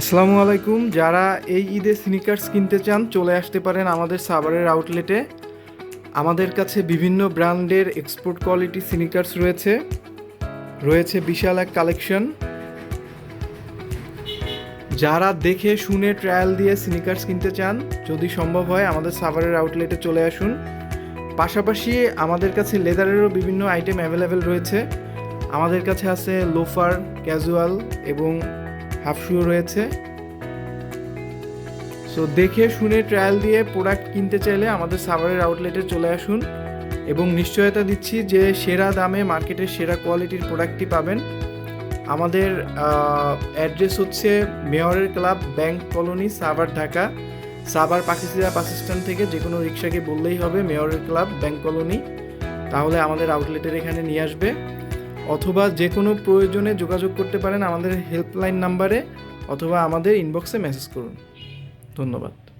আসসালামু আলাইকুম। যারা এই ঈদে স্নিকার্স কিনতে চান, চলে আসতে পারেন আমাদের সাভারের আউটলেটে আমাদের কাছে বিভিন্ন ব্র্যান্ডের এক্সপোর্ট কোয়ালিটি স্নিকার্স রয়েছে। রয়েছে বিশাল এক কালেকশন যারা দেখে শুনে ট্রায়াল দিয়ে স্নিকার্স কিনতে চান, যদি সম্ভব হয়, আমাদের সাভারের আউটলেটে চলে আসুন। পাশাপাশি আমাদের কাছে লেদারেরও বিভিন্ন আইটেম অ্যাভেলেবেল রয়েছে। আমাদের কাছে আছে লোফার ক্যাজুয়াল এবং হাফ শু রয়েছে। সো দেখে শুনে ট্রায়াল দিয়ে প্রোডাক্ট কিনতে চাইলে আমাদের সাভারের আউটলেটে চলে আসুন এবং নিশ্চয়তা দিচ্ছি যে সেরা দামে মার্কেটের সেরা কোয়ালিটির প্রোডাক্টটি পাবেন। আমাদের অ্যাড্রেস হচ্ছে মেয়রের club, bank colony, Savar, Dhaka. Savar Pakistan bus stand থেকে যে কোনো রিক্সাকে বললেই হবে, মেয়রের ক্লাব, ব্যাংক কলোনি। তাহলে আমাদের আউটলেটের এখানে নিয়ে আসবে। অথবা যে কোনো প্রয়োজনে যোগাযোগ করতে পারেন আমাদের হেল্পলাইন নাম্বারে অথবা আমাদের ইনবক্সে মেসেজ করুন। ধন্যবাদ।